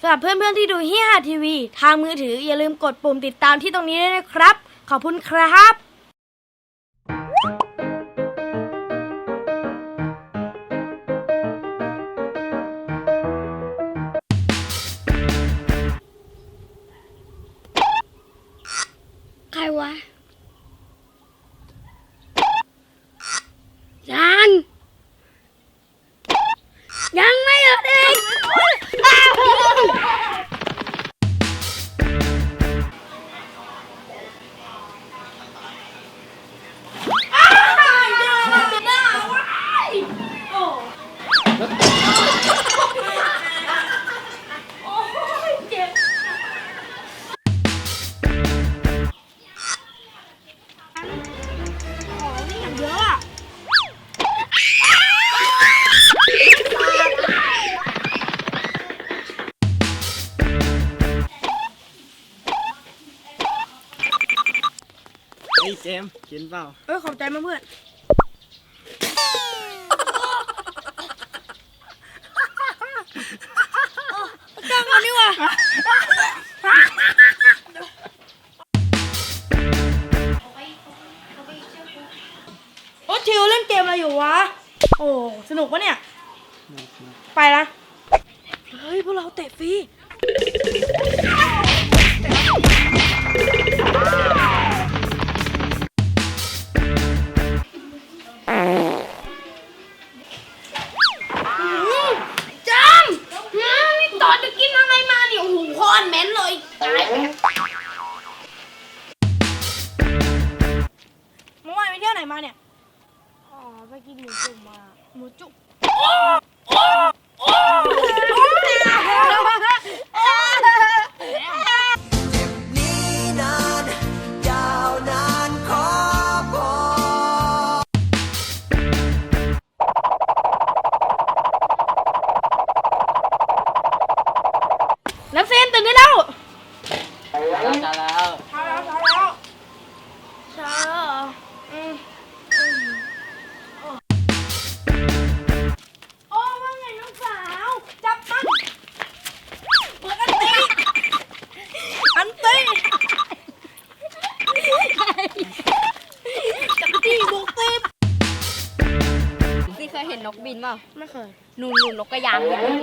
สำหรับเพื่อนๆที่ดูฮิฮาทีวี ทางมือถืออย่าลืมกดปุ่มติดตามที่ตรงนี้ด้วยนะครับ ขอบคุณครับ เฮ้ยเจมส์กินเปล่า เออขอบใจมากเพื่อนจังกันนี่ว่ะโอ้ทิวเล่นเกมอะไรอยู่วะ โอ้ สนุกปะเนี่ย ไปละ เฮ้ย พวกเราเตะฟรี เลยตายเมื่อวานไปเที่ยวไหนมาเนี่ย อ๋อ ไปกินหมูจุ่มมา หมูจุกน้ำเซนตื่นได้แล้วแล้ว จะแล้วเช้าแล้วเช้าแล้วเช้าแล้วเหรออืมโอ้ว่าไงน้องสาว จับมันเปิดอันตีอันตีจับตีบุกตีนี่เคยเห็นนกบินเปล่าไม่เคย นูนนูนนกกระยางบิน